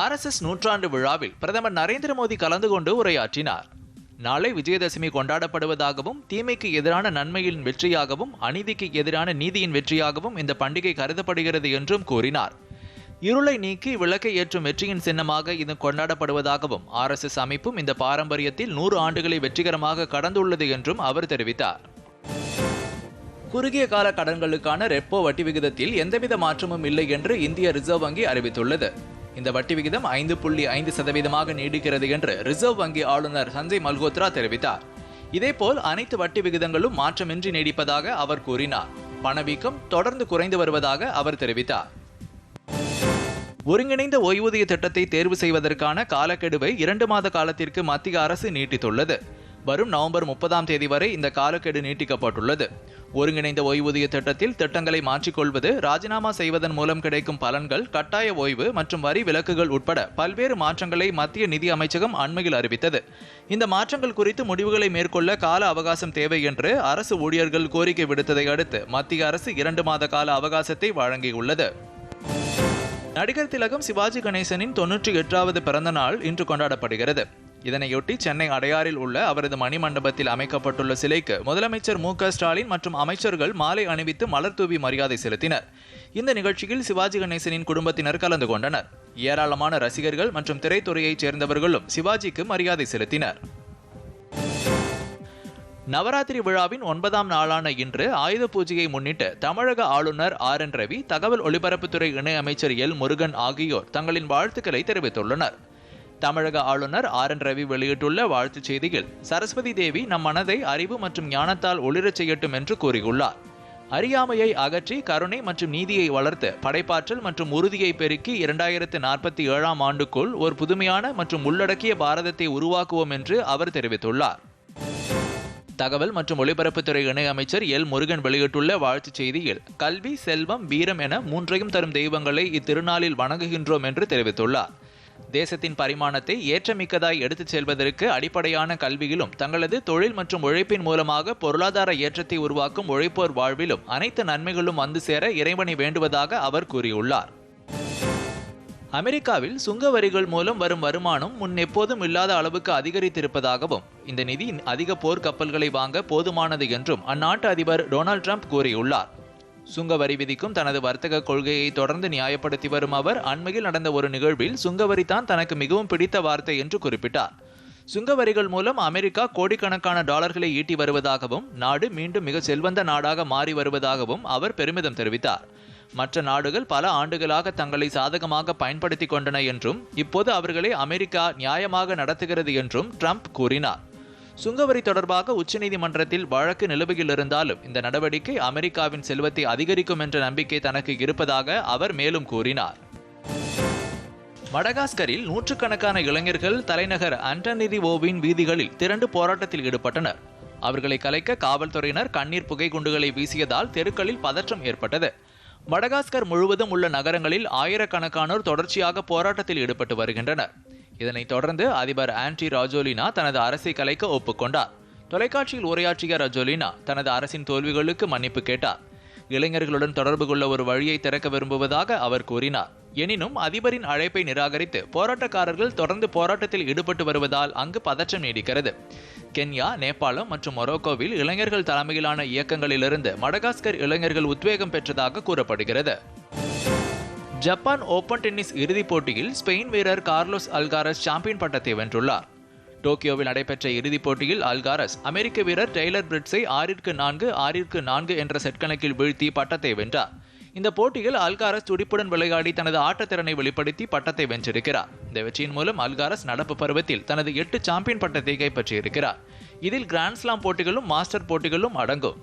R S S நூற்றாண்டு விழாவில் பிரதமர் நரேந்திர மோடி கலந்து கொண்டு உரையாற்றினார். நாளை விஜயதசமி கொண்டாடப்படுவதாகவும் தீமைக்கு எதிரான நன்மையின் வெற்றியாகவும் அநீதிக்கு எதிரான நீதியின் வெற்றியாகவும் இந்த பண்டிகை கருதப்படுகிறது என்றும் கூறினார். இருளை நீக்கி விளக்கை ஏற்றும் வெற்றியின் சின்னமாக இது கொண்டாடப்படுவதாகவும் ஆர்எஸ்எஸ் அமைப்பும் இந்த பாரம்பரியத்தில் நூறு ஆண்டுகளை வெற்றிகரமாக கடந்துள்ளது என்றும் அவர் தெரிவித்தார். குறுகிய கால கடன்களுக்கான ரெப்போ வட்டி விகிதத்தில் எந்தவித மாற்றமும் இல்லை என்று இந்திய ரிசர்வ் வங்கி அறிவித்துள்ளது. இந்த வட்டி விகிதம் ஐந்து புள்ளி ஐந்து சதவீதமாக நீடிக்கிறது என்று ரிசர்வ் வங்கி ஆளுநர் சஞ்சய் மல்கோத்ரா தெரிவித்தார். இதேபோல் அனைத்து வட்டி விகிதங்களும் மாற்றமின்றி நீடிப்பதாக அவர் கூறினார். பணவீக்கம் தொடர்ந்து குறைந்து வருவதாக அவர் தெரிவித்தார். ஒருங்கிணைந்த ஓய்வூதிய திட்டத்தை தேர்வு செய்வதற்கான காலக்கெடுவை இரண்டு மாத காலத்திற்கு மத்திய அரசு நீட்டித்துள்ளது. வரும் நவம்பர் முப்பதாம் தேதி வரை இந்த காலக்கெடு நீட்டிக்கப்பட்டுள்ளது. ஒருங்கிணைந்த ஓய்வூதிய திட்டத்தில் திட்டங்களை மாற்றிக்கொள்வது ராஜினாமா செய்வதன் மூலம் கிடைக்கும் பலன்கள் கட்டாய ஓய்வு மற்றும் வரி விலக்குகள் உட்பட பல்வேறு மாற்றங்களை மத்திய நிதி அமைச்சகம் அண்மையில் அறிவித்தது. இந்த மாற்றங்கள் குறித்து முடிவுகளை மேற்கொள்ள கால அவகாசம் தேவை என்று அரசு ஊழியர்கள் கோரிக்கை விடுத்ததை அடுத்து மத்திய அரசு இரண்டு மாத கால அவகாசத்தை வழங்கியுள்ளது. நடிகர் திலகம் சிவாஜி கணேசனின் தொன்னூற்றி எட்டாவது பிறந்த நாள் இன்று கொண்டாடப்படுகிறது. இதனையொட்டி சென்னை அடையாறில் உள்ள அவரது மணிமண்டபத்தில் அமைக்கப்பட்டுள்ள சிலைக்கு முதலமைச்சர் மு க ஸ்டாலின் மற்றும் அமைச்சர்கள் மாலை அணிவித்து மலர் தூவி மரியாதை செலுத்தினர். இந்த நிகழ்ச்சியில் சிவாஜி கணேசனின் குடும்பத்தினர் கலந்து கொண்டனர். ஏராளமான ரசிகர்கள் மற்றும் திரைத்துறையைச் சேர்ந்தவர்களும் சிவாஜிக்கு மரியாதை செலுத்தினர். நவராத்திரி விழாவின் ஒன்பதாம் நாளான இன்று ஆயுத பூஜையை முன்னிட்டு தமிழக ஆளுநர் ஆர் என் ரவி தகவல் ஒலிபரப்புத்துறை இணையமைச்சர் எல் முருகன் ஆகியோர் தங்களின் வாழ்த்துக்களை தெரிவித்துள்ளனர். தமிழக ஆளுநர் ஆர் என் ரவி வெளியிட்டுள்ள வாழ்த்துச் செய்தியில் சரஸ்வதி தேவி நம் மனதை அறிவு மற்றும் ஞானத்தால் ஒளிரச் செய்யட்டும் என்று கூறியுள்ளார். அறியாமையை அகற்றி கருணை மற்றும் நீதியை வளர்த்து படைப்பாற்றல் மற்றும் உறுதியை பெருக்கி இரண்டாயிரத்து நாற்பத்தி ஏழாம் ஆண்டுக்குள் ஒரு புதுமையான மற்றும் உள்ளடக்கிய பாரதத்தை உருவாக்குவோம் என்று அவர் தெரிவித்துள்ளார். தகவல் மற்றும் ஒலிபரப்புத்துறை இணையமைச்சர் எல். முருகன் வெளியிட்டுள்ள வாழ்த்துச் செய்தியில் கல்வி செல்வம் வீரம் என மூன்றையும் தரும் தெய்வங்களை இத்திருநாளில் வணங்குகின்றோம் என்று தெரிவித்துள்ளார். தேசத்தின் பரிமாணத்தை ஏற்றமிக்கதாய் எடுத்துச் செல்வதற்கு அடிப்படையான கல்வியிலும் தங்களது தொழில் மற்றும் உழைப்பின் மூலமாக பொருளாதார ஏற்றத்தை உருவாக்கும் உழைப்போர் வாழ்விலும் அனைத்து நன்மைகளும் வந்து சேர இறைவனை வேண்டுவதாக அவர் கூறியுள்ளார். அமெரிக்காவில் சுங்க வரிகள் மூலம் வரும் வருமானம் முன் எப்போதும் இல்லாத அளவுக்கு அதிகரித்திருப்பதாகவும் இந்த நிதி அதிக போர்க்கப்பல்களை வாங்க போதுமானது என்றும் அந்நாட்டு அதிபர் டொனால்ட் ட்ரம்ப் கூறியுள்ளார். சுங்க வரி விதிக்கும் தனது வர்த்தக கொள்கையை தொடர்ந்து நியாயப்படுத்தி வரும் அவர் அண்மையில் நடந்த ஒரு நிகழ்வில் சுங்கவரி தான் தனக்கு மிகவும் பிடித்த வார்த்தை என்று குறிப்பிட்டார். சுங்க வரிகள் மூலம் அமெரிக்கா கோடிக்கணக்கான டாலர்களை ஈட்டி வருவதாகவும் நாடு மீண்டும் மிக செல்வந்த நாடாக மாறி வருவதாகவும் அவர் பெருமிதம் தெரிவித்தார். மற்ற நாடுகள் பல ஆண்டுகளாக தங்களை சாதகமாக பயன்படுத்தி கொண்டன என்றும் இப்போது அவர்களை அமெரிக்கா நியாயமாக நடத்துகிறது என்றும் ட்ரம்ப் கூறினார். சுங்கவரி தொடர்பாக உச்சநீதிமன்றத்தில் வழக்கு நிலுவையில் இருந்தாலும் இந்த நடவடிக்கை அமெரிக்காவின் செல்வத்தை அதிகரிக்கும் என்ற நம்பிக்கை தனக்கு இருப்பதாக அவர் மேலும் கூறினார். மடகாஸ்கரில் நூற்றுக்கணக்கான இளைஞர்கள் தலைநகர் அண்டனிரிவோவின் வீதிகளில் திரண்டு போராட்டத்தில் ஈடுபட்டனர். அவர்களை கலைக்க காவல்துறையினர் கண்ணீர் புகை குண்டுகளை வீசியதால் தெருக்களில் பதற்றம் ஏற்பட்டது. மடகாஸ்கர் முழுவதும் உள்ள நகரங்களில் ஆயிரக்கணக்கானோர் தொடர்ச்சியாக போராட்டத்தில் ஈடுபட்டு வருகின்றனர். இதனைத் தொடர்ந்து அதிபர் ஆன்டி ராஜோலினா தனது அரசை கலைக்க ஒப்புக்கொண்டார். தொலைக்காட்சியில் உரையாற்றிய ரஜோலினா தனது அரசின் தோல்விகளுக்கு மன்னிப்பு கேட்டார். இளைஞர்களுடன் தொடர்பு கொள்ள ஒரு வழியை திறக்க விரும்புவதாக அவர் கூறினார். எனினும் அதிபரின் அழைப்பை நிராகரித்து போராட்டக்காரர்கள் தொடர்ந்து போராட்டத்தில் ஈடுபட்டு வருவதால் அங்கு பதற்றம் நீடிக்கிறது. கென்யா நேபாளம் மற்றும் மொரோக்கோவில் இளைஞர்கள் தலைமையிலான இயக்கங்களிலிருந்து மடகாஸ்கர் இளைஞர்கள் உத்வேகம் பெற்றதாக கூறப்படுகிறது. ஜப்பான் ஓபன் டென்னிஸ் இறுதிப் போட்டியில் ஸ்பெயின் வீரர் கார்லோஸ் அல்காரஸ் சாம்பியன் பட்டத்தை வென்றுள்ளார். டோக்கியோவில் நடைபெற்ற இறுதிப் போட்டியில் அல்காரஸ் அமெரிக்க வீரர் டெய்லர் பிரிட்ஸை ஆறிற்கு நான்கு ஆறிற்கு நான்கு என்ற செட் கணக்கில் வீழ்த்தி பட்டத்தை வென்றார். இந்த போட்டியில் அல்காரஸ் துடிப்புடன் விளையாடி தனது ஆட்டத்திறனை வெளிப்படுத்தி பட்டத்தை வென்றிருக்கிறார். இந்த வெற்றியின் மூலம் அல்காரஸ் நடப்பு பருவத்தில் தனது எட்டு சாம்பியன் பட்டத்தை கைப்பற்றியிருக்கிறார். இதில் கிராண்ட்ஸ்லாம் போட்டிகளும் மாஸ்டர் போட்டிகளும் அடங்கும்.